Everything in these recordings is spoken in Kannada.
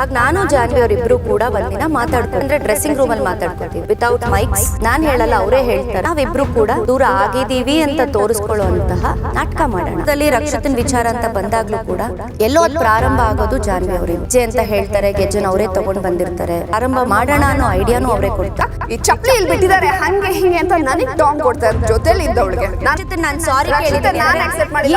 ಆಗ ನಾನು ಜಾನ್ವಿ ಅವರಿಬ್ರು ಕೂಡ ಒಂದಿನ ಮಾತಾಡ್ಕೊ ಅಂದ್ರೆ ಡ್ರೆಸ್ಸಿಂಗ್ ರೂಮ್ ಅಲ್ಲಿ ಮಾತಾಡ್ಕೊತೀವಿ. ವಿತೌಟ್ ಮೈಕ್ಸ್ ನಾನ್ ಹೇಳಲ್ಲ ಅವರೇ ಹೇಳ್ತಾರೆ. ನಾವಿಬ್ರು ಕೂಡ ದೂರ ಆಗಿದೀವಿ ಅಂತ ತೋರಿಸ್ಕೊಳ್ಳುವಂತಹ ನಾಟಕ ಮಾಡೋಣ. ರಕ್ಷತನ್ ರಕ್ಷಿತನ್ ವಿಚಾರ ಅಂತ ಬಂದಾಗ್ಲೂ ಕೂಡ ಎಲ್ಲೋ ಅದ್ ಪ್ರಾರಂಭ ಆಗೋದು ಜಾನ್ವಿ ಅವರೇ ಹೆಜ್ಜೆ ಅಂತ ಹೇಳ್ತಾರೆ ಗೆಜ್ಜೆನ ಅವರೇ ತಗೊಂಡ್ ಬಂದಿರ್ತಾರೆ. ಪ್ರಾರಂಭ ಮಾಡೋಣ ಅನ್ನೋ ಐಡಿಯಾನು ಅವರೇ ಕೊಡ್ತಾ ಈ ಚಪ್ಪಲಿ ಇಲ್ಲಿ ಬಿಟ್ಟಿದ್ದಾರೆ? ಹಂಗೆ ಹಿಂಗೆ ಅಂತ ನನಗೆ ಟಾಂಗ್ ಕೊಡ್ತಾರೆ ಜೊತೆಲಿ ಇದ್ದ ಅವಳಿಗೆ ನಾನ್ ಸಾರಿ ರಕ್ಷಿತ ನಾನ್ ಸೂಟ್ ಮಾಡಿಲ್ಲ.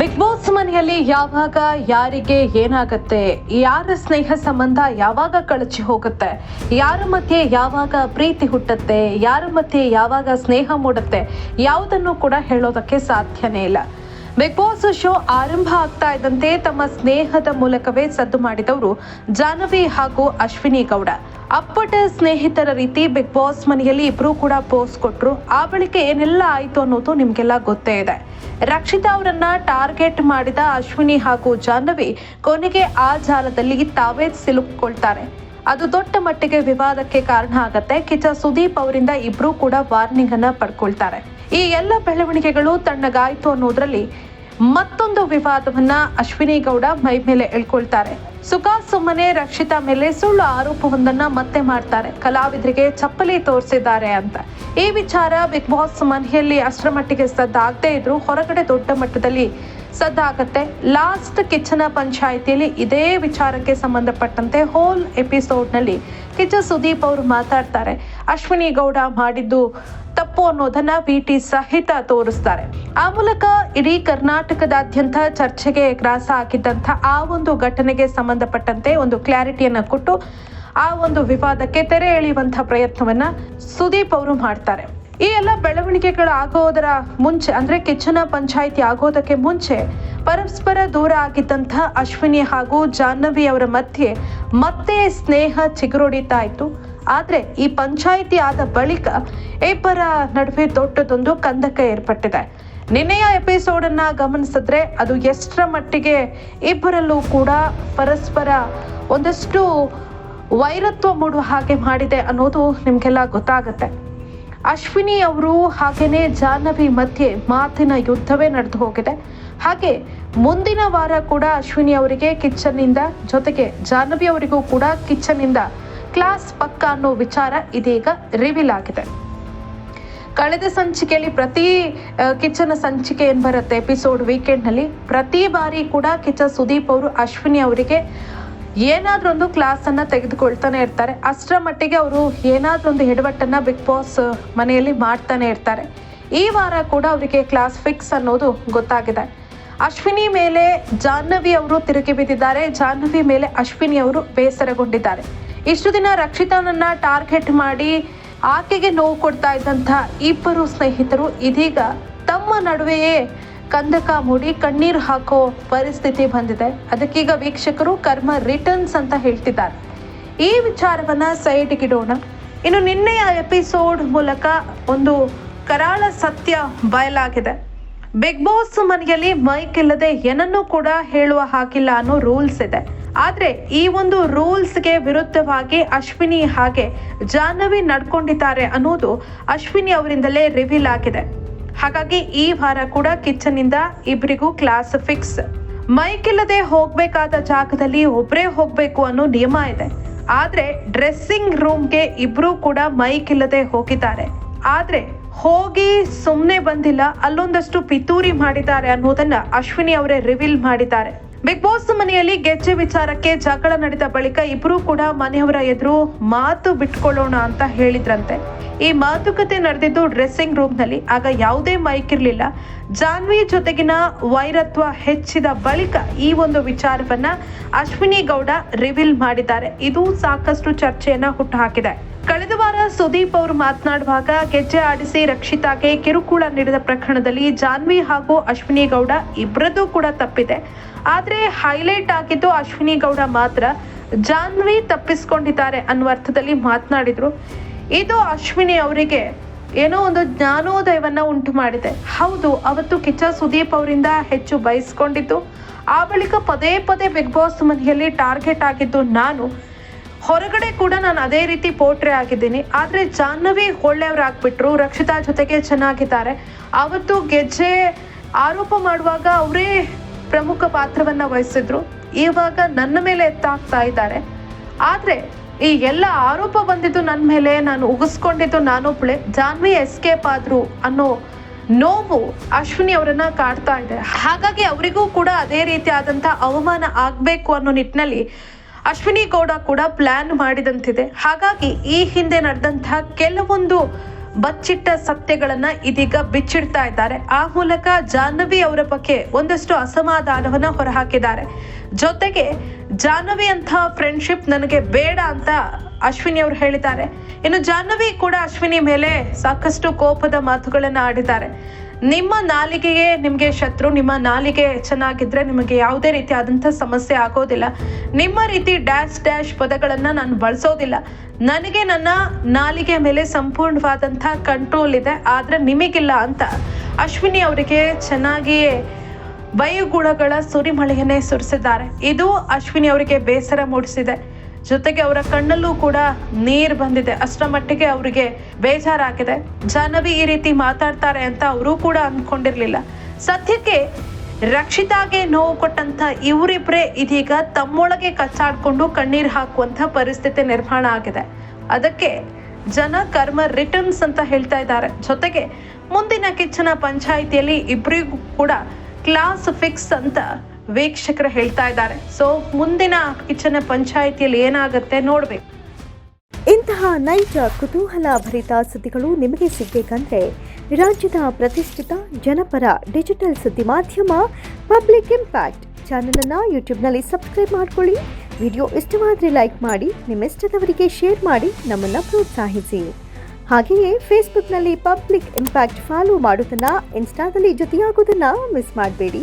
ಬಿಗ್ ಬಾಸ್ ಮನೆಯಲ್ಲಿ ಯಾವಾಗ ಯಾರಿಗೆ ಏನಾಗುತ್ತೆ? ಯಾರ ಸ್ನೇಹ ಸಂಬಂಧ ಯಾವಾಗ ಕಳಚಿ ಹೋಗುತ್ತೆ? ಯಾರ ಮಧ್ಯೆ ಯಾವಾಗ ಪ್ರೀತಿ ಹುಟ್ಟುತ್ತೆ? ಯಾರ ಮಧ್ಯೆ ಯಾವಾಗ ಸ್ನೇಹ ಮೂಡುತ್ತೆ? ಯಾವುದನ್ನು ಕೂಡ ಹೇಳೋದಕ್ಕೆ ಸಾಧ್ಯನೇ ಇಲ್ಲ. ಬಿಗ್ ಬಾಸ್ ಶೋ ಆರಂಭ ಆಗ್ತಾ ಇದ್ದಂತೆ ತಮ್ಮ ಸ್ನೇಹದ ಮೂಲಕವೇ ಸದ್ದು ಮಾಡಿದವರು ಜಾಹ್ನವಿ ಹಾಗೂ ಅಶ್ವಿನಿ ಗೌಡ. ಅಪ್ಪಟ ಸ್ನೇಹಿತರ ರೀತಿ ಬಿಗ್ ಬಾಸ್ ಮನೆಯಲ್ಲಿ ಇಬ್ರು ಕೂಡ ಪೋಸ್ ಕೊಟ್ಟರು ಆ ಬಳಿಕ ಏನೆಲ್ಲ ಆಯ್ತು ಅನ್ನೋದು ನಿಮಗೆಲ್ಲ ಗೊತ್ತೇ ಇದೆ. ರಕ್ಷಿತಾ ಅವರನ್ನ ಟಾರ್ಗೆಟ್ ಮಾಡಿದ ಅಶ್ವಿನಿ ಹಾಗೂ ಜಾಹ್ನವಿ ಕೊನೆಗೆ ಆ ಜಾಲದಲ್ಲಿ ತಾವೇ ಸಿಲುಕೊಳ್ತಾರೆ ಅದು ದೊಡ್ಡ ಮಟ್ಟಿಗೆ ವಿವಾದಕ್ಕೆ ಕಾರಣ ಆಗತ್ತೆ. ಕಿಚ್ಚ ಸುದೀಪ್ ಅವರಿಂದ ಇಬ್ರು ಕೂಡ ವಾರ್ನಿಂಗ್ ಅನ್ನ ಪಡ್ಕೊಳ್ತಾರೆ. ಈ ಎಲ್ಲ ಬೆಳವಣಿಗೆಗಳು ತಣ್ಣಗಾಯ್ತು ಅನ್ನೋದ್ರಲ್ಲಿ ಮತ್ತೊಂದು ವಿವಾದವನ್ನ ಅಶ್ವಿನಿ ಗೌಡ ಮೈ ಮೇಲೆ ಎಳ್ಕೊಳ್ತಾರೆ. ಸುಖ ಸುಮ್ಮನೆ ರಕ್ಷಿತಾ ಮೇಲೆ ಸುಳ್ಳು ಆರೋಪವೊಂದನ್ನ ಮತ್ತೆ ಮಾಡ್ತಾರೆ. ಕಲಾವಿದರಿಗೆ ಚಪ್ಪಲಿ ತೋರಿಸಿದ್ದಾರೆ ಅಂತ. ಈ ವಿಚಾರ ಬಿಗ್ ಬಾಸ್ ಮನೆಯಲ್ಲಿ ಅಷ್ಟರ ಮಟ್ಟಿಗೆ ಸದ್ದಾಗದೇ ಇದ್ರು ಹೊರಗಡೆ ದೊಡ್ಡ ಮಟ್ಟದಲ್ಲಿ ಸದ್ದಾಗತ್ತೆ ಲಾಸ್ಟ್ ಕಿಚ್ಚನ ಪಂಚಾಯಿತಿಯಲ್ಲಿ ಇದೇ ವಿಚಾರಕ್ಕೆ ಸಂಬಂಧಪಟ್ಟಂತೆ ಹೋಲ್ ಎಪಿಸೋಡ್ನಲ್ಲಿ ಕಿಚ್ಚ ಸುದೀಪ್ ಅವರು ಮಾತಾಡ್ತಾರೆ. ಅಶ್ವಿನಿ ಗೌಡ ಮಾಡಿದ್ದು ತಪ್ಪು ಅನ್ನೋದನ್ನ ಟಿ ಸಹಿತ ತೋರಿಸ್ತಾರೆ. ಆ ಮೂಲಕ ಇಡೀ ಕರ್ನಾಟಕದಾದ್ಯಂತ ಚರ್ಚೆಗೆ ಗ್ರಾಸ ಹಾಕಿದ್ದಂಥ ಆ ಒಂದು ಘಟನೆಗೆ ಸಂಬಂಧಪಟ್ಟಂತೆ ಒಂದು ಕ್ಲಾರಿಟಿಯನ್ನು ಕೊಟ್ಟು ಆ ಒಂದು ವಿವಾದಕ್ಕೆ ತೆರೆ ಎಳೆಯುವಂತಹ ಪ್ರಯತ್ನವನ್ನ ಸುದೀಪ್ ಅವರು ಮಾಡ್ತಾರೆ. ಈ ಎಲ್ಲ ಬೆಳವಣಿಗೆಗಳು ಆಗೋದರ ಮುಂಚೆ, ಅಂದ್ರೆ ಕಿಚ್ಚನ ಪಂಚಾಯಿತಿ ಆಗೋದಕ್ಕೆ ಮುಂಚೆ ಪರಸ್ಪರ ದೂರ ಆಗಿದ್ದಂಥ ಅಶ್ವಿನಿ ಹಾಗೂ ಜಾಹ್ನವಿ ಅವರ ಮಧ್ಯೆ ಮತ್ತೆ ಸ್ನೇಹ ಚಿಗುರೊಡಿತಾ ಇತ್ತು ಆದರೆ ಈ ಪಂಚಾಯಿತಿ ಆದ ಬಳಿಕ ಇಬ್ಬರ ನಡುವೆ ದೊಡ್ಡದೊಂದು ಕಂದಕ ಏರ್ಪಟ್ಟಿದೆ. ನಿನ್ನೆಯ ಎಪಿಸೋಡನ್ನು ಗಮನಿಸಿದ್ರೆ ಅದು ಎಷ್ಟರ ಮಟ್ಟಿಗೆ ಇಬ್ಬರಲ್ಲೂ ಕೂಡ ಪರಸ್ಪರ ಒಂದಷ್ಟು ವೈರತ್ವ ಮೂಡುವ ಹಾಗೆ ಮಾಡಿದೆ ಅನ್ನೋದು ನಿಮಗೆಲ್ಲ ಗೊತ್ತಾಗುತ್ತೆ. ಅಶ್ವಿನಿ ಅವರು ಹಾಗೆಯೇ ಜಾಹ್ನವಿ ಮಧ್ಯೆ ಮಾತಿನ ಯುದ್ಧವೇ ನಡೆದು ಹೋಗಿದೆ. ಹಾಗೆ ಮುಂದಿನ ವಾರ ಕೂಡ ಅಶ್ವಿನಿ ಅವರಿಗೆ ಕಿಚ್ಚನ್ನಿಂದ ಜೊತೆಗೆ ಜಾಹ್ನವಿ ಅವರಿಗೂ ಕೂಡ ಕಿಚ್ಚನ್ನಿಂದ ಕ್ಲಾಸ್ ಪಕ್ಕ ಅನ್ನೋ ವಿಚಾರ ಇದೀಗ ರಿವೀಲ್ ಆಗಿದೆ. ಕಳೆದ ಸಂಚಿಕೆಯಲ್ಲಿ ಪ್ರತಿ ಕಿಚ್ಚನ ಸಂಚಿಕೆ ಏನು ಬರುತ್ತೆ? ಎಪಿಸೋಡ್ ವೀಕೆಂಡ್ನಲ್ಲಿ ಪ್ರತಿ ಬಾರಿ ಕೂಡ ಕಿಚ್ಚ ಸುದೀಪ್ ಅವರು ಅಶ್ವಿನಿ ಅವರಿಗೆ ಏನಾದ್ರೂ ಒಂದು ಕ್ಲಾಸ್ ಅನ್ನ ತೆಗೆದುಕೊಳ್ತಾನೆ ಇರ್ತಾರೆ. ಅಷ್ಟರ ಮಟ್ಟಿಗೆ ಅವರು ಏನಾದ್ರೂ ಒಂದು ಎಡವಟ್ಟನ್ನ ಬಿಗ್ ಬಾಸ್ ಮನೆಯಲ್ಲಿ ಮಾಡ್ತಾನೆ ಇರ್ತಾರೆ. ಈ ವಾರ ಕೂಡ ಅವರಿಗೆ ಕ್ಲಾಸ್ ಫಿಕ್ಸ್ ಅನ್ನೋದು ಗೊತ್ತಾಗಿದೆ. ಅಶ್ವಿನಿ ಮೇಲೆ ಜಾಹ್ನವಿ ಅವರು ತಿರುಗಿ ಬಿದ್ದಿದ್ದಾರೆ. ಜಾಹ್ನವಿ ಮೇಲೆ ಅಶ್ವಿನಿ ಅವರು ಬೇಸರಗೊಂಡಿದ್ದಾರೆ. ಇಷ್ಟು ದಿನ ರಕ್ಷಿತಾನನ್ನ ಟಾರ್ಗೆಟ್ ಮಾಡಿ ಆಕೆಗೆ ನೋವು ಕೊಡ್ತಾ ಇದ್ದಂಥ ಇಬ್ಬರು ಸ್ನೇಹಿತರು ಇದೀಗ ತಮ್ಮ ನಡುವೆಯೇ ಕಂದಕ ಮೂಡಿ ಕಣ್ಣೀರು ಹಾಕೋ ಪರಿಸ್ಥಿತಿ ಬಂದಿದೆ. ಅದಕ್ಕೀಗ ವೀಕ್ಷಕರು ಕರ್ಮ ರಿಟರ್ನ್ಸ್ ಅಂತ ಹೇಳ್ತಿದ್ದಾರೆ. ಈ ವಿಚಾರವನ್ನ ಸೈಡ್ಗಿಡೋಣ ಇನ್ನು ನಿನ್ನೆಯ ಎಪಿಸೋಡ್ ಮೂಲಕ ಒಂದು ಕರಾಳ ಸತ್ಯ ಬಯಲಾಗಿದೆ. ಬಿಗ್ ಬಾಸ್ ಮನೆಯಲ್ಲಿ ಮೈಕ್ ಇಲ್ಲದೆ ಏನನ್ನೂ ಕೂಡ ಹೇಳುವ ಹಾಗಿಲ್ಲ ಅನ್ನೋ ರೂಲ್ಸ್ ಇದೆ. ಆದ್ರೆ ಈ ಒಂದು ರೂಲ್ಸ್ಗೆ ವಿರುದ್ಧವಾಗಿ ಅಶ್ವಿನಿ ಹಾಗೆ ಜಾಹ್ನವಿ ನಡ್ಕೊಂಡಿದ್ದಾರೆ ಅನ್ನೋದು ಅಶ್ವಿನಿ ಅವರಿಂದಲೇ ರಿವೀಲ್ ಆಗಿದೆ. ಹಾಗಾಗಿ ಈ ವಾರ ಕೂಡ ಕಿಚ್ಚನ್ನಿಂದ ಇಬ್ಬರಿಗೂ ಕ್ಲಾಸ್ ಫಿಕ್ಸ್. ಮೈಕ್ ಇಲ್ಲದೆ ಹೋಗ್ಬೇಕಾದ ಜಾಗದಲ್ಲಿ ಒಬ್ಬರೇ ಹೋಗ್ಬೇಕು ಅನ್ನೋ ನಿಯಮ ಇದೆ. ಆದ್ರೆ ಡ್ರೆಸ್ಸಿಂಗ್ ರೂಮ್ಗೆ ಇಬ್ರು ಕೂಡ ಮೈಕ್ ಇಲ್ಲದೆ ಹೋಗಿದ್ದಾರೆ. ಆದ್ರೆ ಹೋಗಿ ಸುಮ್ಮನೆ ಬಂದಿಲ್ಲ, ಅಲ್ಲೊಂದಷ್ಟು ಪಿತೂರಿ ಮಾಡಿದ್ದಾರೆ ಅನ್ನೋದನ್ನ ಅಶ್ವಿನಿ ಅವರೇ ರಿವೀಲ್ ಮಾಡಿದ್ದಾರೆ. ಬಿಗ್ ಬಾಸ್ ಮನೆಯಲ್ಲಿ ಗೆಜ್ಜೆ ವಿಚಾರಕ್ಕೆ ಜಗಳ ನಡೆದ ಬಳಿಕ ಇಬ್ರು ಕೂಡ ಮನೆಯವರ ಎದುರು ಮಾತು ಬಿಟ್ಕೊಳ್ಳೋಣ ಅಂತ ಹೇಳಿದ್ರಂತೆ. ಈ ಮಾತುಕತೆ ನಡೆದಿದ್ದು ಡ್ರೆಸ್ಸಿಂಗ್ ರೂಮ್ನಲ್ಲಿ ಆಗ ಯಾವುದೇ ಮೈಕ್ ಇರಲಿಲ್ಲ. ಜಾನ್ವಿ ಜೊತೆಗಿನ ವೈರತ್ವ ಹೆಚ್ಚಿದ ಬಳಿಕ ಈ ಒಂದು ವಿಚಾರವನ್ನ ಅಶ್ವಿನಿ ಗೌಡ ರಿವೀಲ್ ಮಾಡಿದ್ದಾರೆ. ಇದು ಸಾಕಷ್ಟು ಚರ್ಚೆಯನ್ನ ಹುಟ್ಟುಹಾಕಿದೆ ಕಳೆದ ವಾರ ಸುದೀಪ್ ಅವರು ಮಾತನಾಡುವಾಗ ಗೆಜ್ಜೆ ಆಡಿಸಿ ರಕ್ಷಿತಾಗೆ ಕಿರುಕುಳ ನೀಡಿದ ಪ್ರಕರಣದಲ್ಲಿ ಜಾನ್ವಿ ಹಾಗೂ ಅಶ್ವಿನಿ ಗೌಡ ಇಬ್ಬರದ್ದು ಕೂಡ ತಪ್ಪಿದೆ. ಆದ್ರೆ ಹೈಲೈಟ್ ಆಗಿದ್ದು ಅಶ್ವಿನಿ ಗೌಡ ಮಾತ್ರ. ಜಾನ್ವಿ ತಪ್ಪಿಸ್ಕೊಂಡಿದ್ದಾರೆ ಅನ್ನುವ ಅರ್ಥದಲ್ಲಿ ಮಾತನಾಡಿದ್ರು. ಇದು ಅಶ್ವಿನಿ ಅವರಿಗೆ ಏನೋ ಒಂದು ಜ್ಞಾನೋದಯವನ್ನ ಉಂಟು ಮಾಡಿದೆ. ಹೌದು, ಅವತ್ತು ಕಿಚ್ಚ ಸುದೀಪ್ ಅವರಿಂದ ಹೆಚ್ಚು ಬಯಸ್ಕೊಂಡಿದ್ದು. ಆ ಬಳಿಕ ಪದೇ ಪದೇ ಬಿಗ್ ಬಾಸ್ ಮನೆಯಲ್ಲಿ ಟಾರ್ಗೆಟ್ ಆಗಿದ್ದು ನಾನು. ಹೊರಗಡೆ ಕೂಡ ನಾನು ಅದೇ ರೀತಿ ಪೋಟ್ರೆ ಆಗಿದ್ದೀನಿ. ಆದರೆ ಜಾಹ್ನವಿ ಒಳ್ಳೆಯವರಾಗ್ಬಿಟ್ರು, ರಕ್ಷಿತಾ ಜೊತೆಗೆ ಚೆನ್ನಾಗಿದ್ದಾರೆ. ಆವತ್ತು ಗೆಜ್ಜೆ ಆರೋಪ ಮಾಡುವಾಗ ಅವರೇ ಪ್ರಮುಖ ಪಾತ್ರವನ್ನ ವಹಿಸಿದ್ರು. ಇವಾಗ ನನ್ನ ಮೇಲೆ ಎತ್ತಾಗ್ತಾ ಇದ್ದಾರೆ. ಆದರೆ ಈ ಎಲ್ಲ ಆರೋಪ ಬಂದಿದ್ದು ನನ್ನ ಮೇಲೆ, ನಾನು ಉಗಿಸ್ಕೊಂಡಿದ್ದು ನಾನೊಬ್ಳೆ. ಜಾನ್ವಿ ಎಸ್ಕೇಪ್ ಆದ್ರು ಅನ್ನೋ ನೋವು ಅಶ್ವಿನಿ ಅವರನ್ನ ಕಾಡ್ತಾ ಇದೆ. ಹಾಗಾಗಿ ಅವರಿಗೂ ಕೂಡ ಅದೇ ರೀತಿಯಾದಂತ ಅವಮಾನ ಆಗಬೇಕು ಅನ್ನೋ ನಿಟ್ಟಿನಲ್ಲಿ ಅಶ್ವಿನಿ ಗೌಡ ಕೂಡ ಪ್ಲಾನ್ ಮಾಡಿದಂತಿದೆ. ಹಾಗಾಗಿ ಈ ಹಿಂದೆ ನಡೆದಂತಹ ಕೆಲವೊಂದು ಬಚ್ಚಿಟ್ಟ ಸತ್ಯಗಳನ್ನ ಇದೀಗ ಬಿಚ್ಚಿಡ್ತಾ ಇದ್ದಾರೆ. ಆ ಮೂಲಕ ಜಾಹ್ನವಿ ಅವರ ಬಗ್ಗೆ ಒಂದಷ್ಟು ಅಸಮಾಧಾನವನ್ನ ಹೊರಹಾಕಿದ್ದಾರೆ. ಜೊತೆಗೆ ಜಾಹ್ನವಿ ಅಂತ ಫ್ರೆಂಡ್ಶಿಪ್ ನನಗೆ ಬೇಡ ಅಂತ ಅಶ್ವಿನಿ ಅವರು ಹೇಳಿದ್ದಾರೆ. ಇನ್ನು ಜಾಹ್ನವಿ ಕೂಡ ಅಶ್ವಿನಿ ಮೇಲೆ ಸಾಕಷ್ಟು ಕೋಪದ ಮಾತುಗಳನ್ನ ಆಡಿದ್ದಾರೆ. ನಿಮ್ಮ ನಾಲಿಗೆಗೆ ನಿಮಗೆ ಶತ್ರು, ನಿಮ್ಮ ನಾಲಿಗೆ ಚೆನ್ನಾಗಿದ್ರೆ ನಿಮಗೆ ಯಾವುದೇ ರೀತಿಯಾದಂಥ ಸಮಸ್ಯೆ ಆಗೋದಿಲ್ಲ. ನಿಮ್ಮ ರೀತಿ ಡ್ಯಾಶ್ ಡ್ಯಾಶ್ ಪದಗಳನ್ನು ನಾನು ಬಳಸೋದಿಲ್ಲ. ನನಗೆ ನನ್ನ ನಾಲಿಗೆ ಮೇಲೆ ಸಂಪೂರ್ಣವಾದಂಥ ಕಂಟ್ರೋಲ್ ಇದೆ, ಆದರೆ ನಿಮಗಿಲ್ಲ ಅಂತ. ಅಶ್ವಿನಿ ಅವರಿಗೆ ಚೆನ್ನಾಗಿಯೇ ವಯುಗುಣಗಳ ಸುರಿಮಳೆಯನ್ನೇ ಸುರಿಸಿದ್ದಾರೆ. ಇದು ಅಶ್ವಿನಿ ಅವರಿಗೆ ಬೇಸರ ಮೂಡಿಸಿದೆ. ಜೊತೆಗೆ ಅವರ ಕಣ್ಣಲ್ಲೂ ಕೂಡ ನೀರು ಬಂದಿದೆ. ಅಷ್ಟರ ಮಟ್ಟಿಗೆ ಅವರಿಗೆ ಬೇಜಾರಾಗಿದೆ. ಜಾಹ್ನವಿ ಈ ರೀತಿ ಮಾತಾಡ್ತಾರೆ ಅಂತ ಅವರು ಕೂಡ ಅಂದ್ಕೊಂಡಿರ್ಲಿಲ್ಲ ಸದ್ಯಕ್ಕೆ ರಕ್ಷಿತಾಗೆ ನೋವು ಕೊಟ್ಟಂತ ಇವರಿಬ್ರೆ ಇದೀಗ ತಮ್ಮೊಳಗೆ ಕಚ್ಚಾಡ್ಕೊಂಡು ಕಣ್ಣೀರು ಹಾಕುವಂತ ಪರಿಸ್ಥಿತಿ ನಿರ್ಮಾಣ ಆಗಿದೆ. ಅದಕ್ಕೆ ಜನ ಕರ್ಮ ರಿಟರ್ನ್ಸ್ ಅಂತ ಹೇಳ್ತಾ ಇದ್ದಾರೆ. ಜೊತೆಗೆ ಮುಂದಿನ ಕಿಚ್ಚನ ಪಂಚಾಯಿತಿಯಲ್ಲಿ ಇಬ್ಬರಿಗೂ ಕೂಡ ಕ್ಲಾಸ್ ಫಿಕ್ಸ್ ಅಂತ ವೀಕ್ಷಕರು ಹೇಳ್ತಾ ಇದ್ದಾರೆ. ಸೊ ಮುಂದಿನ ಕಿಚ್ಚನ ಪಂಚಾಯಿತಿಯಲ್ಲಿ ಏನಾಗುತ್ತೆ ನೋಡ್ಬೇಕು. ಇಂತಹ ನೈಜ, ಕುತೂಹಲ ಭರಿತ ಸುದ್ದಿಗಳು ನಿಮಗೆ ಸಿಗಬೇಕಂದ್ರೆ ರಾಜ್ಯದ ಪ್ರತಿಷ್ಠಿತ ಜನಪರ ಡಿಜಿಟಲ್ ಸುದ್ದಿ ಮಾಧ್ಯಮ ಪಬ್ಲಿಕ್ ಇಂಪ್ಯಾಕ್ಟ್ ಚಾನಲನ್ನು ಯೂಟ್ಯೂಬ್ನಲ್ಲಿ ಸಬ್ಸ್ಕ್ರೈಬ್ ಮಾಡ್ಕೊಳ್ಳಿ. ವಿಡಿಯೋ ಇಷ್ಟವಾದರೆ ಲೈಕ್ ಮಾಡಿ, ನಿಮ್ಮಿಷ್ಟದವರಿಗೆ ಶೇರ್ ಮಾಡಿ, ನಮ್ಮನ್ನು ಪ್ರೋತ್ಸಾಹಿಸಿ. ಹಾಗೆಯೇ ಫೇಸ್ಬುಕ್ನಲ್ಲಿ ಪಬ್ಲಿಕ್ ಇಂಪ್ಯಾಕ್ಟ್ ಫಾಲೋ ಮಾಡೋದನ್ನು ಇನ್ಸ್ಟಾದಲ್ಲಿ ಜೊತೆಯಾಗೋದನ್ನು ಮಿಸ್ ಮಾಡಬೇಡಿ.